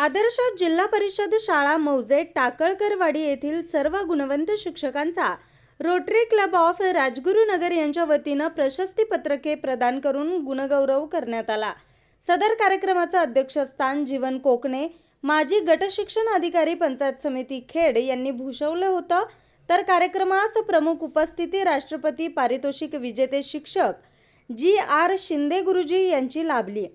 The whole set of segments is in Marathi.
आदर्श जिल्हा परिषद शाळा मौजे टाकळकरवाडी येथील सर्व गुणवंत शिक्षकांचा रोटरी क्लब ऑफ राजगुरुनगर यांच्या वतीनं प्रशस्ती पत्रके प्रदान करून गुणगौरव करण्यात आला. सदर कार्यक्रमाचं अध्यक्षस्थान जीवन कोकणे माजी गटशिक्षण अधिकारी पंचायत समिती खेड यांनी भूषवलं होतं. तर कार्यक्रमास प्रमुख उपस्थिती राष्ट्रपती पारितोषिक विजेते शिक्षक जी आर शिंदे गुरुजी यांची लाभली.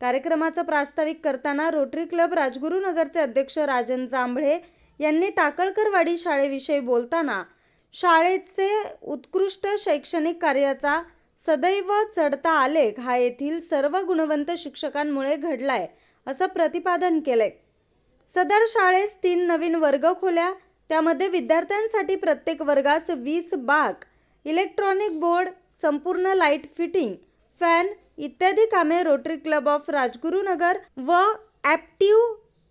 कार्यक्रमाचं प्रास्ताविक करताना रोटरी क्लब राजगुरुनगरचे अध्यक्ष राजन जांभळे यांनी टाकळकरवाडी शाळेविषयी बोलताना शाळेचे उत्कृष्ट शैक्षणिक कार्याचा सदैव चढता आलेख हा येथील सर्व गुणवंत शिक्षकांमुळे घडलाय असं प्रतिपादन केलंय. सदर शाळेस तीन नवीन वर्ग खोल्या त्यामध्ये विद्यार्थ्यांसाठी प्रत्येक वर्गास वीस बाक इलेक्ट्रॉनिक बोर्ड संपूर्ण लाइट फिटिंग फॅन इत्यादी कामे रोटरी क्लब ऑफ राजगुरुनगर व Aptiv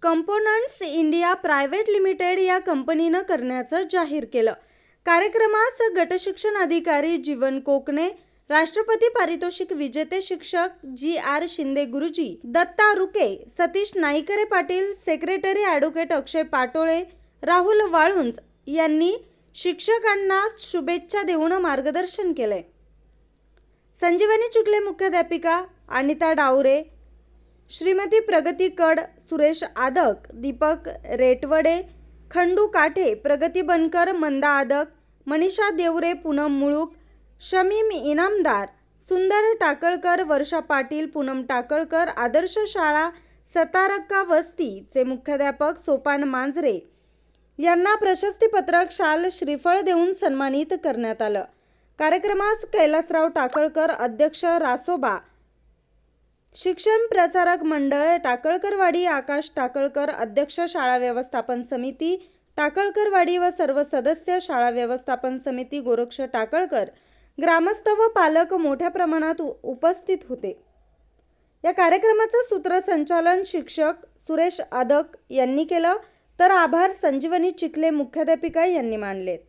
components India private limited या कंपनीनं करण्याचं जाहीर केलं. कार्यक्रमास गटशिक्षण अधिकारी जीवन कोकणे राष्ट्रपती पारितोषिक विजेते शिक्षक जी R Shinde Guruji Datta Ruke Satish Naikare Patil secretary advocate Akshay Patole Rahul Walunj यांनी शिक्षकांना शुभेच्छा देऊन मार्गदर्शन केलंय. संजीवनी चुकले मुख्याध्यापिका अनिता डावरे श्रीमती प्रगती कड सुरेश आदक दीपक रेटवडे खंडू काठे प्रगती बनकर मंदा आदक मनीषा देवरे पूनम मुळूक शमीम इनामदार सुंदर टाकळकर वर्षा पाटील पूनम टाकळकर आदर्श शाळा सतारक्का वस्तीचे मुख्याध्यापक सोपान मांजरे. यांना प्रशस्तीपत्रक शाल श्रीफळ देऊन सन्मानित करण्यात आलं. कार्यक्रमास कैलासराव टाकळकर अध्यक्ष रासोबा शिक्षण प्रसारक मंडळ टाकळकरवाडी आकाश टाकळकर अध्यक्ष शाळा व्यवस्थापन समिती टाकळकरवाडी व सर्व सदस्य शाळा व्यवस्थापन समिती गोरक्ष टाकळकर ग्रामस्थ व पालक मोठ्या प्रमाणात उपस्थित होते. या कार्यक्रमाचं सूत्रसंचालन शिक्षक सुरेश आदक यांनी केलं. तर आभार संजीवनी चिखले मुख्याध्यापिका यांनी मानलेत.